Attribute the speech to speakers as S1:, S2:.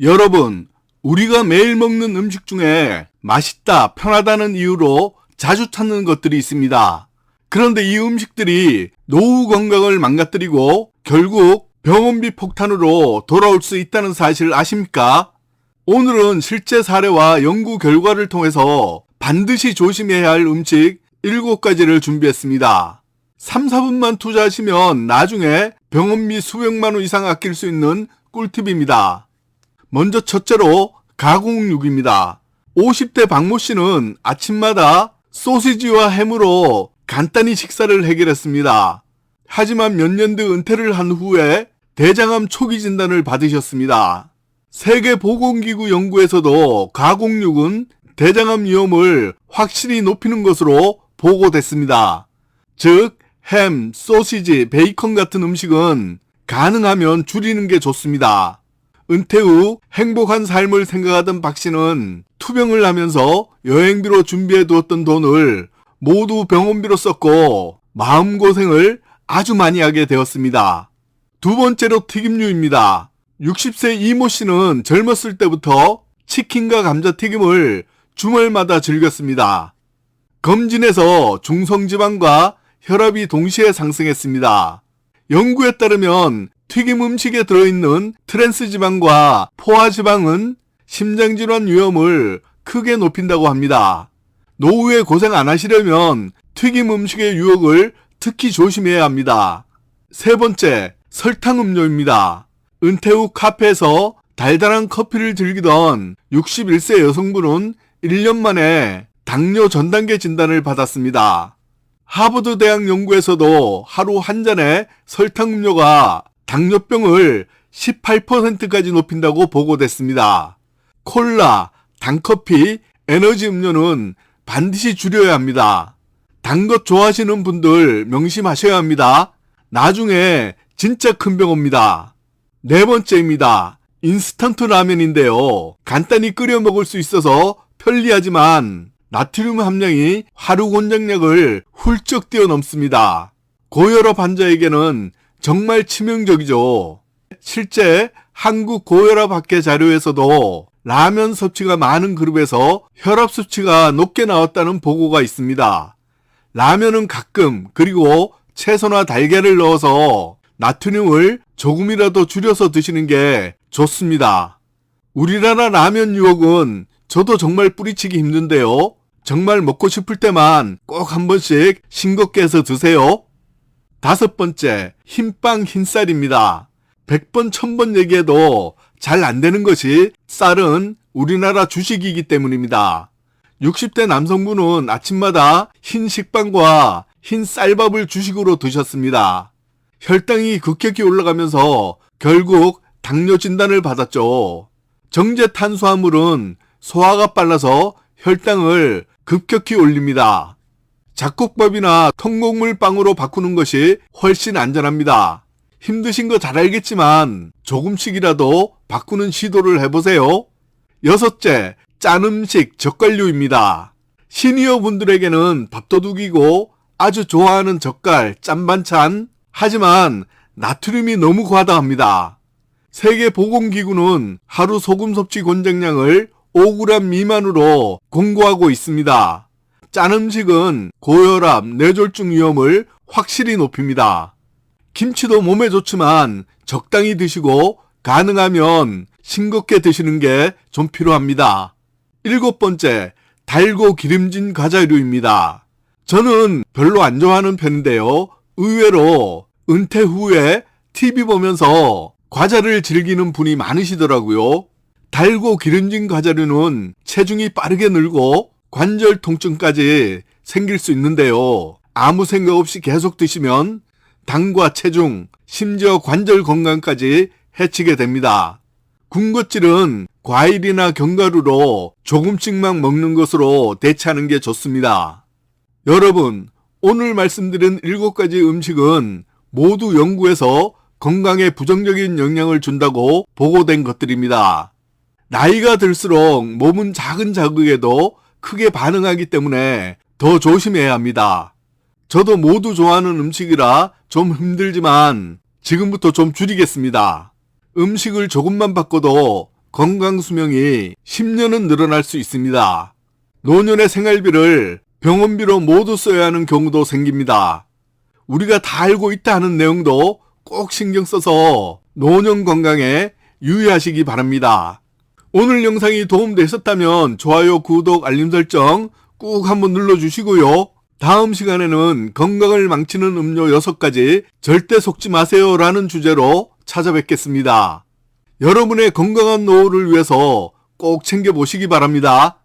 S1: 여러분, 우리가 매일 먹는 음식 중에 맛있다, 편하다는 이유로 자주 찾는 것들이 있습니다. 그런데 이 음식들이 노후 건강을 망가뜨리고 결국 병원비 폭탄으로 돌아올 수 있다는 사실을 아십니까? 오늘은 실제 사례와 연구 결과를 통해서 반드시 조심해야 할 음식 7가지를 준비했습니다. 3, 4분만 투자하시면 나중에 병원비 수백만 원 이상 아낄 수 있는 꿀팁입니다. 먼저 첫째로 가공육입니다. 50대 박모 씨는 아침마다 소시지와 햄으로 간단히 식사를 해결했습니다. 하지만 몇 년 뒤 은퇴를 한 후에 대장암 초기 진단을 받으셨습니다. 세계보건기구 연구에서도 가공육은 대장암 위험을 확실히 높이는 것으로 보고됐습니다. 즉, 햄, 소시지, 베이컨 같은 음식은 가능하면 줄이는 게 좋습니다. 은퇴 후 행복한 삶을 생각하던 박 씨는 투병을 하면서 여행비로 준비해 두었던 돈을 모두 병원비로 썼고 마음고생을 아주 많이 하게 되었습니다. 두 번째로 튀김류입니다. 60세 이모 씨는 젊었을 때부터 치킨과 감자튀김을 주말마다 즐겼습니다. 검진에서 중성지방과 혈압이 동시에 상승했습니다. 연구에 따르면 튀김 음식에 들어있는 트랜스 지방과 포화 지방은 심장질환 위험을 크게 높인다고 합니다. 노후에 고생 안 하시려면 튀김 음식의 유혹을 특히 조심해야 합니다. 세 번째, 설탕 음료입니다. 은퇴 후 카페에서 달달한 커피를 즐기던 61세 여성분은 1년 만에 당뇨 전단계 진단을 받았습니다. 하버드 대학 연구에서도 하루 한 잔의 설탕 음료가 당뇨병을 18%까지 높인다고 보고됐습니다. 콜라, 단커피, 에너지 음료는 반드시 줄여야 합니다. 단 것 좋아하시는 분들 명심하셔야 합니다. 나중에 진짜 큰 병 옵니다. 네 번째입니다. 인스턴트 라면인데요. 간단히 끓여 먹을 수 있어서 편리하지만 나트륨 함량이 하루 권장량을 훌쩍 뛰어넘습니다. 고혈압 환자에게는 정말 치명적이죠. 실제 한국 고혈압 학회 자료에서도 라면 섭취가 많은 그룹에서 혈압 수치가 높게 나왔다는 보고가 있습니다. 라면은 가끔 그리고 채소나 달걀을 넣어서 나트륨을 조금이라도 줄여서 드시는 게 좋습니다. 우리나라 라면 유혹은 저도 정말 뿌리치기 힘든데요. 정말 먹고 싶을 때만 꼭 한 번씩 싱겁게 해서 드세요. 다섯 번째, 흰빵 흰쌀입니다. 100번, 1000번 얘기해도 잘 안 되는 것이 쌀은 우리나라 주식이기 때문입니다. 60대 남성분은 아침마다 흰 식빵과 흰 쌀밥을 주식으로 드셨습니다. 혈당이 급격히 올라가면서 결국 당뇨 진단을 받았죠. 정제 탄수화물은 소화가 빨라서 혈당을 급격히 올립니다. 잡곡밥이나 통곡물 빵으로 바꾸는 것이 훨씬 안전합니다. 힘드신 거 잘 알겠지만 조금씩이라도 바꾸는 시도를 해보세요. 여섯째, 짠 음식 젓갈류입니다. 시니어 분들에게는 밥도둑이고 아주 좋아하는 젓갈, 짠 반찬, 하지만 나트륨이 너무 과다합니다. 세계보건기구는 하루 소금 섭취 권장량을 5g 미만으로 공고하고 있습니다. 짠 음식은 고혈압, 뇌졸중 위험을 확실히 높입니다. 김치도 몸에 좋지만 적당히 드시고 가능하면 싱겁게 드시는 게 좀 필요합니다. 일곱 번째, 달고 기름진 과자류입니다. 저는 별로 안 좋아하는 편인데요. 의외로 은퇴 후에 TV 보면서 과자를 즐기는 분이 많으시더라고요. 달고 기름진 과자류는 체중이 빠르게 늘고 관절 통증까지 생길 수 있는데요. 아무 생각 없이 계속 드시면 당과 체중, 심지어 관절 건강까지 해치게 됩니다. 군것질은 과일이나 견과류로 조금씩만 먹는 것으로 대체하는 게 좋습니다. 여러분, 오늘 말씀드린 7가지 음식은 모두 연구에서 건강에 부정적인 영향을 준다고 보고된 것들입니다. 나이가 들수록 몸은 작은 자극에도 크게 반응하기 때문에 더 조심해야 합니다. 저도 모두 좋아하는 음식이라 좀 힘들지만 지금부터 좀 줄이겠습니다. 음식을 조금만 바꿔도 건강 수명이 10년은 늘어날 수 있습니다. 노년의 생활비를 병원비로 모두 써야 하는 경우도 생깁니다. 우리가 다 알고 있다 하는 내용도 꼭 신경 써서 노년 건강에 유의하시기 바랍니다. 오늘 영상이 도움되셨다면 좋아요, 구독, 알림 설정 꾹 한번 눌러주시고요. 다음 시간에는 건강을 망치는 음료 6가지 절대 속지 마세요 라는 주제로 찾아뵙겠습니다. 여러분의 건강한 노후를 위해서 꼭 챙겨보시기 바랍니다.